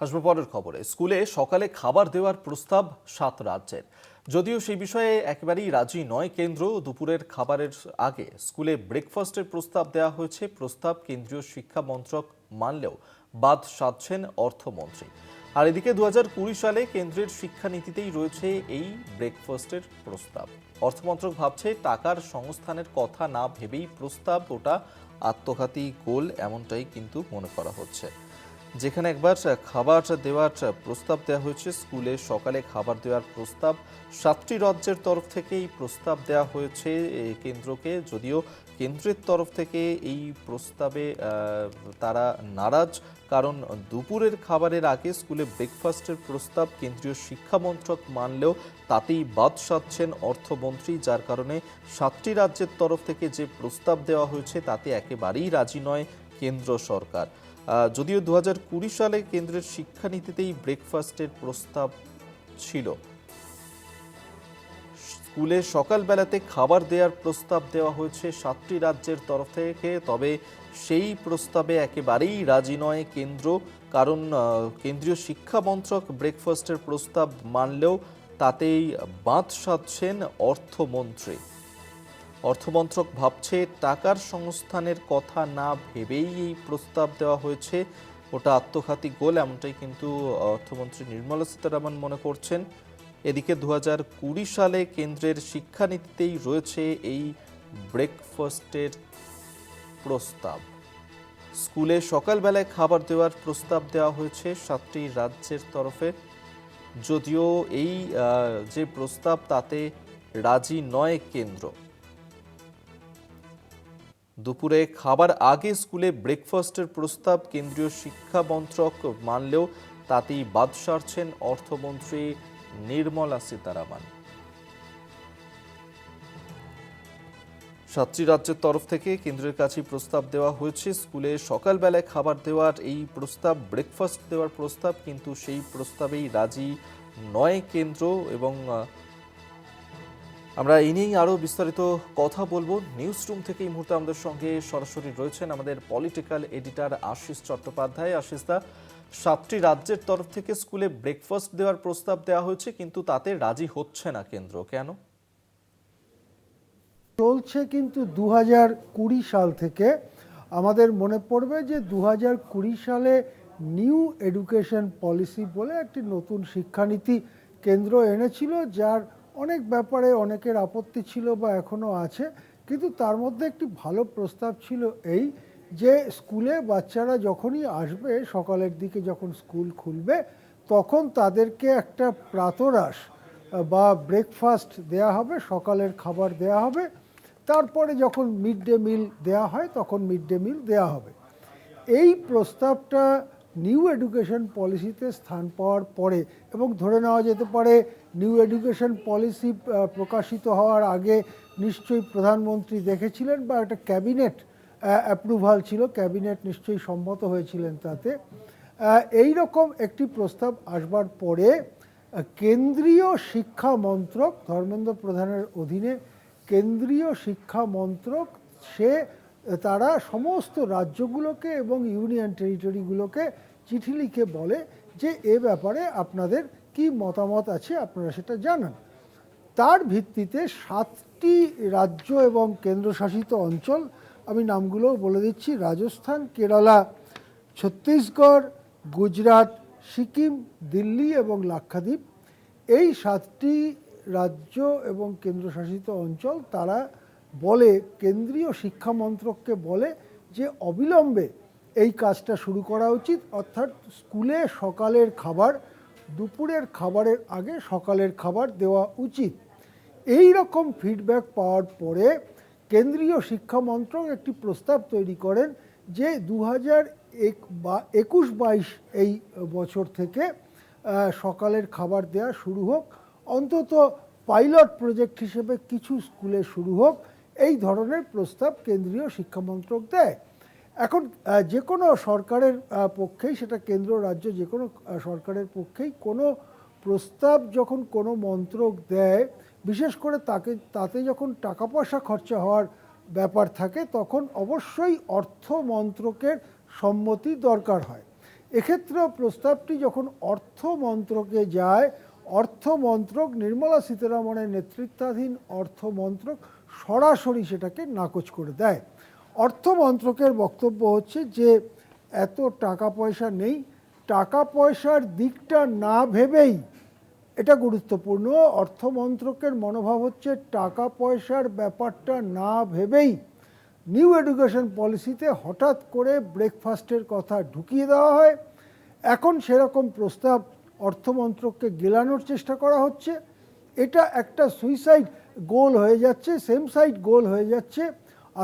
আসব পরের খবরে, স্কুলে সকালে খাবার দেওয়ার প্রস্তাব সাত রাজ্যের। যদিও সেই বিষয়ে একেবারেই রাজি নয় কেন্দ্র, দুপুরের খাবারের আগে স্কুলে ব্রেকফাস্টের প্রস্তাব দেওয়া হয়েছে। প্রস্তাব কেন্দ্রীয় শিক্ষা মন্ত্রক মানলেও বাদ সাধছেন অর্থমন্ত্রী। আর এদিকে দু হাজার কুড়ি সালে কেন্দ্রের শিক্ষানীতিতেই রয়েছে এই ব্রেকফাস্টের প্রস্তাব। অর্থমন্ত্রক ভাবছে টাকার সংস্থানের কথা না ভেবেই প্রস্তাব ওটা আত্মঘাতী গোল এমনটাই কিন্তু মনে করা হচ্ছে। যেখানে একবার খাবার দেওয়ার প্রস্তাব দেওয়া হয়েছে। স্কুলে সকালে খাবার দেওয়ার প্রস্তাব সাতটি রাজ্যের তরফ থেকে এই প্রস্তাব দেওয়া হয়েছে কেন্দ্রকে। যদিও কেন্দ্রের তরফ থেকে এই প্রস্তাবে তারা নারাজ। কারণ দুপুরের খাবারের আগে স্কুলে ব্রেকফাস্টের প্রস্তাব কেন্দ্রীয় শিক্ষা মন্ত্রক মানলেও তাতেই বাদ সাধছেন অর্থমন্ত্রী। যার কারণে সাতটি রাজ্যের তরফ থেকে যে প্রস্তাব দেওয়া হয়েছে, তাতে একেবারেই রাজি নয় কেন্দ্র সরকার। যদিও দু সালে কেন্দ্রের শিক্ষানীতিতেই ব্রেকফাস্টের প্রস্তাব ছিল। স্কুলে সকালবেলাতে খাবার দেওয়ার প্রস্তাব দেওয়া হয়েছে সাতটি রাজ্যের তরফ থেকে, তবে সেই প্রস্তাবে একেবারেই রাজি নয় কেন্দ্র। কারণ কেন্দ্রীয় শিক্ষা মন্ত্রক ব্রেকফাস্টের প্রস্তাব মানলেও তাতেই বাঁধ সাধছেন অর্থমন্ত্রী। অর্থমন্ত্রক ভাবছে টাকার সংস্থানের কথা না ভেবেই এই প্রস্তাব দেওয়া হয়েছে। ওটা আত্মঘাতী গোল, এমনটাই কিন্তু অর্থমন্ত্রী নির্মলা সীতারামন মনে করছেন। এদিকে দু কুড়ি সালে কেন্দ্রের শিক্ষানীতিতেই রয়েছে এই ব্রেকফাস্টের প্রস্তাব। স্কুলে সকালবেলায় খাবার দেওয়ার প্রস্তাব দেওয়া হয়েছে সাতটি রাজ্যের তরফে। যদিও এই যে প্রস্তাব তাতে রাজি নয় কেন্দ্র। দুপুরে খাবার আগে স্কুলে ব্রেকফাস্টের প্রস্তাব কেন্দ্রীয় শিক্ষা মন্ত্রক মানলেও তাতেই বাদ সারছেন অর্থমন্ত্রী নির্মলা সীতারামন। সাতটি রাজ্যের তরফ থেকে কেন্দ্রের কাছে প্রস্তাব দেওয়া হয়েছে। স্কুলে সকালবেলায় খাবার দেওয়ার এই প্রস্তাব, ব্রেকফাস্ট দেওয়ার প্রস্তাব কিন্তু সেই প্রস্তাবেই রাজি নয় কেন্দ্র এবং আমরা এই নিয়েই আরও বিস্তারিত কথা বলব। নিউজ রুম থেকে এই মুহূর্তে আমাদের সঙ্গে সরাসরি রয়েছেন আমাদের পলিটিক্যাল এডিটার আশিস চট্টোপাধ্যায়। আশিসদা সাতটি রাজ্যের তরফ থেকে স্কুলে ব্রেকফাস্ট দেওয়ার প্রস্তাব দেওয়া হয়েছে, কিন্তু তাতে রাজি হচ্ছে না কেন্দ্র। কেন? চলছে কিন্তু দু কুড়ি সাল থেকে। আমাদের মনে পড়বে যে দু কুড়ি সালে নিউ এডুকেশন পলিসি বলে একটি নতুন শিক্ষানীতি কেন্দ্র এনেছিল, যার অনেক ব্যাপারে অনেকের আপত্তি ছিল বা এখনও আছে, কিন্তু তার মধ্যে একটি ভালো প্রস্তাব ছিল এই যে স্কুলে বাচ্চারা যখনই আসবে, সকালের দিকে যখন স্কুল খুলবে, তখন তাদেরকে একটা প্রাতরাশ বা ব্রেকফাস্ট দেয়া হবে, সকালের খাবার দেয়া হবে। তারপরে যখন মিড ডে মিল দেয়া হয়, তখন মিড ডে মিল দেয়া হবে। এই প্রস্তাবটা নিউ এডুকেশন পলিসিতে স্থান পাওয়ার পরে, এবং ধরে নেওয়া যেতে পারে নিউ এডুকেশন পলিসি প্রকাশিত হওয়ার আগে নিশ্চয়ই প্রধানমন্ত্রী দেখেছিলেন বা একটা ক্যাবিনেট অ্যাপ্রুভাল ছিল, ক্যাবিনেট নিশ্চয়ই সম্মত হয়েছিলেন তাতে। এই রকম একটি প্রস্তাব আসবার পরে কেন্দ্রীয় শিক্ষা মন্ত্রক, ধর্মেন্দ্র প্রধানের অধীনে কেন্দ্রীয় শিক্ষা মন্ত্রক, সে, তারা সমস্ত রাজ্যগুলোকে এবং ইউনিয়ন টেরিটরিগুলোকে চিঠি লিখে বলে যে, এ ব্যাপারে আপনাদের কি মতামত আছে আপনারা সেটা জানান। তার ভিত্তিতে সাতটি রাজ্য এবং কেন্দ্রশাসিত অঞ্চল, আমি নামগুলো বলে দিচ্ছি, রাজস্থান, কেরালা, ছত্তিশগড়, গুজরাট, সিকিম, দিল্লি এবং লাক্ষাদ্বীপ। এই সাতটি রাজ্য এবং কেন্দ্রশাসিত অঞ্চল তারা বলে, কেন্দ্রীয় শিক্ষা মন্ত্রককে বলে যে অবিলম্বে এই কাজটা শুরু করা উচিত। অর্থাৎ স্কুলে সকালের খাবার দুপুরের খাবারের আগে সকালের খাবার দেওয়া উচিত। এই রকম ফিডব্যাক পাওয়ার পরে কেন্দ্রীয় শিক্ষা মন্ত্রক একটি প্রস্তাব তৈরি করেন যে দু হাজার এক বা একুশ বাইশ এই বছর থেকে সকালের খাবার দেওয়া শুরু হোক। অন্তত পাইলট প্রজেক্ট হিসেবে কিছু স্কুলে শুরু হোক। এই ধরনের প্রস্তাব কেন্দ্রীয় শিক্ষামন্ত্রক দেয়। এখন যে কোনো সরকারের পক্ষেই সেটা কেন্দ্র, রাজ্য যে কোনো সরকারের পক্ষেই কোনো প্রস্তাব যখন কোনো মন্ত্রক দেয়, বিশেষ করে তাকে, তাতে যখন টাকা পয়সা খরচা হওয়ার ব্যাপার থাকে, তখন অবশ্যই অর্থ মন্ত্রকের সম্মতি দরকার হয়। এক্ষেত্রেও প্রস্তাবটি যখন অর্থ মন্ত্রকে যায়, অর্থ মন্ত্রক নির্মলা সীতারামনের নেতৃত্বাধীন অর্থ মন্ত্রক সরাসরি সেটাকে নাকচ করে দেয়। অর্থ মন্ত্রকের বক্তব্য হচ্ছে যে, এত টাকা পয়সা নেই, টাকা পয়সার দিকটা না ভেবেই এটা গুরুত্বপূর্ণ। অর্থ মন্ত্রকের মনোভাব হচ্ছে টাকা পয়সার ব্যাপারটা না ভেবেই নিউ এডুকেশন পলিসিতে হঠাৎ করে ব্রেকফাস্টের কথা ঢুকিয়ে দেওয়া হয়। এখন সেরকম প্রস্তাব অর্থমন্ত্রককে গেলানোর চেষ্টা করা হচ্ছে। এটা একটা সুইসাইড গোল হয়ে যাচ্ছে, সেম সাইড গোল হয়ে যাচ্ছে।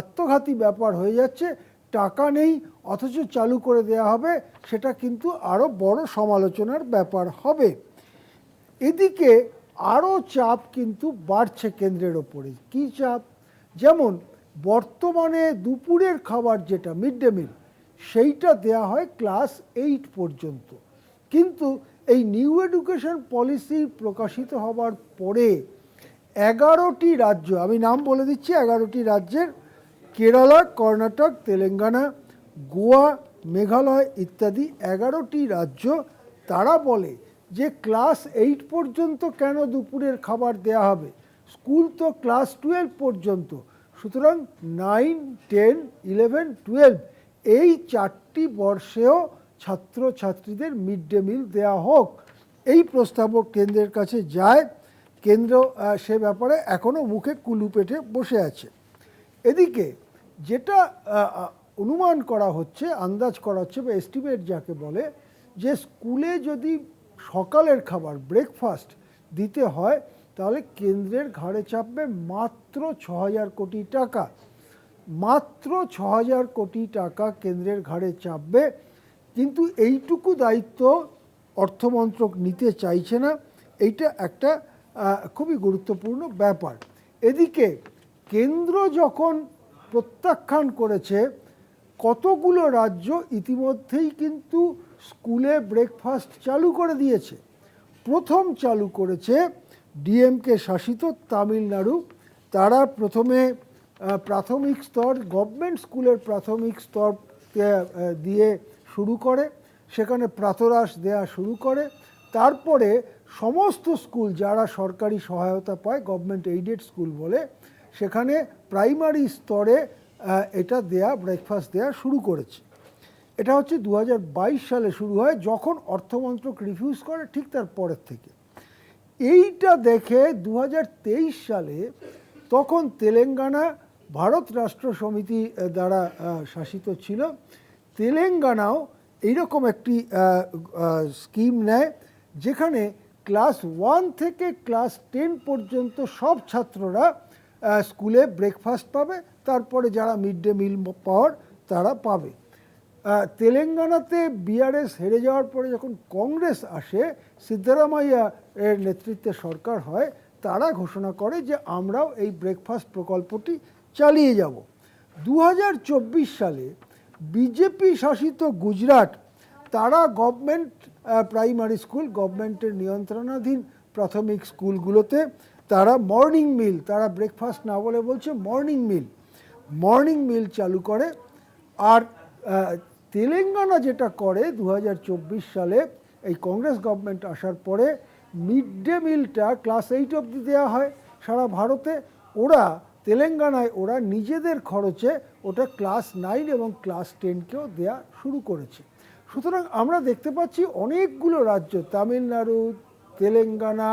আত্মঘাতী ব্যাপার হয়ে যাচ্ছে, টাকা নেই, অথচ চালু করে দেয়া হবে, সেটা কিন্তু আরও বড় সমালোচনার ব্যাপার হবে। এদিকে আরও চাপ কিন্তু বাড়ছে কেন্দ্রের ওপরে। কী চাপ? যেমন, বর্তমানে দুপুরের খাবার যেটা, মিড ডে মিল, সেইটা দেয়া হয় ক্লাস এইট পর্যন্ত। কিন্তু এই নিউ এডুকেশন পলিসি প্রকাশিত হবার পরে এগারোটি রাজ্য, আমি নাম বলে দিচ্ছি, এগারোটি রাজ্যের কেরালা, কর্ণাটক, তেলেঙ্গানা, গোয়া, মেঘালয় ইত্যাদি এগারোটি রাজ্য। তারা বলে যে ক্লাস এইট পর্যন্ত কেন দুপুরের খাবার দেয়া হবে? স্কুল তো ক্লাস টুয়েলভ পর্যন্ত। সুতরাং নাইন, টেন, ইলেভেন, টুয়েলভ এই চারটি বর্ষেও ছাত্রছাত্রীদের মিড ডে মিল দেওয়া হোক। এই প্রস্তাবও কেন্দ্রের কাছে যায়। কেন্দ্র সে ব্যাপারে এখনও মুখে কুলু পেটে বসে আছে। এদিকে যেটা অনুমান করা হচ্ছে, আন্দাজ করা হচ্ছে বা এস্টিমেট যাকে বলে, যে স্কুলে যদি সকালের খাবার ব্রেকফাস্ট দিতে হয়, তাহলে কেন্দ্রের ঘাড়ে চাপবে মাত্র ছ হাজার কোটি টাকা। মাত্র ছ হাজার কোটি টাকা কেন্দ্রের ঘাড়ে চাপবে, কিন্তু এইটুকু দায়িত্ব অর্থমন্ত্রক নিতে চাইছে না। এইটা একটা খুবই গুরুত্বপূর্ণ ব্যাপার। এদিকে কেন্দ্র যখন প্রত্যাখ্যান করেছে, কতগুলো রাজ্য ইতিমধ্যেই কিন্তু স্কুলে ব্রেকফাস্ট চালু করে দিয়েছে। প্রথম চালু করেছে ডিএমকে শাসিত তামিলনাড়ু। তারা প্রথমে প্রাথমিক স্তর, গভর্নমেন্ট স্কুলের প্রাথমিক স্তর দিয়ে শুরু করে। সেখানে প্রাতরাশ দেয়া শুরু করে। তারপরে সমস্ত স্কুল যারা সরকারি সহায়তা পায়, গভর্নমেন্ট এইডেড স্কুল বলে সেখানে প্রাইমারি স্তরে এটা দেয়া ব্রেকফাস্ট দেয়া শুরু করেছে। এটা হচ্ছে দু হাজার বাইশ সালে শুরু হয়, যখন অর্থমন্ত্রক রিফিউজ করে ঠিক তার পরের থেকে। এইটা দেখে দু হাজার তেইশ সালে তখন তেলেঙ্গানা ভারত রাষ্ট্র সমিতি দ্বারা শাসিত ছিল। তেলেঙ্গানাও এইরকম একটি স্কিম নেয়, যেখানে ক্লাস ওয়ান থেকে ক্লাস টেন পর্যন্ত সব ছাত্ররা স্কুলে ব্রেকফাস্ট পাবে, তারপরে যারা মিড ডে মিল পাওয়ার তারা পাবে। তেলেঙ্গানাতে বিআরএস হেরে যাওয়ার পরে যখন কংগ্রেস আসে, সিদ্ধারামাইয়া এর নেতৃত্বে সরকার হয়, তারা ঘোষণা করে যে আমরাও এই ব্রেকফাস্ট প্রকল্পটি চালিয়ে যাব। দু হাজার চব্বিশ সালে বিজেপি শাসিত গুজরাট, তারা গভর্নমেন্ট প্রাইমারি স্কুল গভর্নমেন্টের নিয়ন্ত্রণাধীন প্রাথমিক স্কুলগুলোতে তারা মর্নিং মিল তারা ব্রেকফাস্ট না বলে বলছে মর্নিং মিল মর্নিং মিল চালু করে আর তেলেঙ্গানা যেটা করে দু হাজার চব্বিশ সালে, এই কংগ্রেস গভর্নমেন্ট আসার পরে মিড ডে মিলটা ক্লাস এইট অবধি দেওয়া হয় সারা ভারতে। ওরা, তেলেঙ্গানায় ওরা নিজেদের খরচে ওটা ক্লাস নাইন এবং ক্লাস টেনকেও দেয়া শুরু করেছে। সুতরাং আমরা দেখতে পাচ্ছি অনেকগুলো রাজ্য, তামিলনাড়ু, তেলেঙ্গানা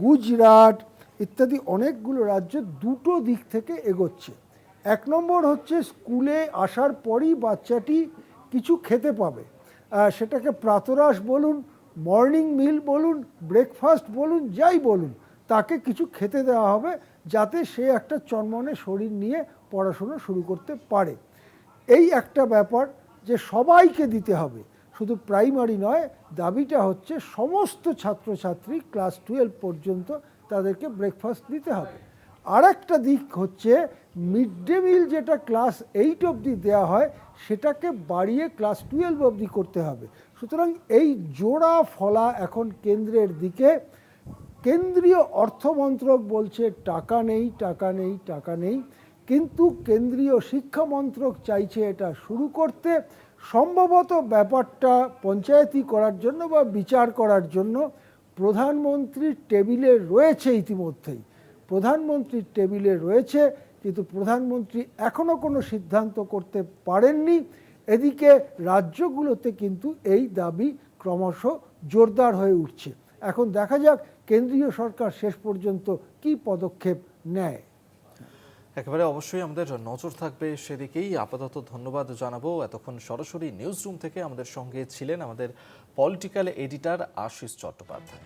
গুজরাট ইত্যাদি অনেকগুলো রাজ্য দুটো দিক থেকে এগোচ্ছে। এক নম্বর হচ্ছে স্কুলে আসার পরই বাচ্চাটি কিছু খেতে পাবে। সেটাকে প্রাতরাশ বলুন, মর্নিং মিল বলুন, ব্রেকফাস্ট বলুন, যাই বলুন, তাকে কিছু খেতে দেওয়া হবে যাতে সে একটা চনমনে শরীর নিয়ে পড়াশুনো শুরু করতে পারে। এই একটা ব্যাপার যে সবাইকে দিতে হবে। শুধু প্রাইমারি নয়, দাবিটা হচ্ছে সমস্ত ছাত্রছাত্রী ক্লাস টুয়েলভ পর্যন্ত তাদেরকে ব্রেকফাস্ট দিতে হবে। আর একটা দিক হচ্ছে মিড ডে মিল যেটা ক্লাস এইট অবধি দেওয়া হয়, সেটাকে বাড়িয়ে ক্লাস টুয়েলভ অবধি করতে হবে। সুতরাং এই জোড়া ফলা এখন কেন্দ্রের দিকে। কেন্দ্রীয় অর্থমন্ত্রক বলছে, টাকা নেই টাকা নেই টাকা নেই। কিন্তু কেন্দ্রীয় শিক্ষা মন্ত্রক চাইছে এটা শুরু করতে। সম্ভবত ব্যাপারটা পঞ্চায়েতি করার জন্য বা বিচার করার জন্য প্রধানমন্ত্রীর টেবিলে রয়েছে ইতিমধ্যেই। প্রধানমন্ত্রীর টেবিলে রয়েছে, কিন্তু প্রধানমন্ত্রী এখনও কোনো সিদ্ধান্ত করতে পারেননি। এদিকে রাজ্যগুলোতে কিন্তু এই দাবি ক্রমশ জোরদার হয়ে উঠছে। এখন দেখা যাক কেন্দ্রীয় সরকার শেষ পর্যন্ত কি পদক্ষেপ নেয়। একেবারে অবশ্যই আমাদের নজর থাকবে সেদিকেই। আপাতত ধন্যবাদ জানাব। এতক্ষণ সরাসরি নিউজ রুম থেকে আমাদের সঙ্গে ছিলেন আমাদের পলিটিক্যাল এডিটার আশিস চট্টোপাধ্যায়।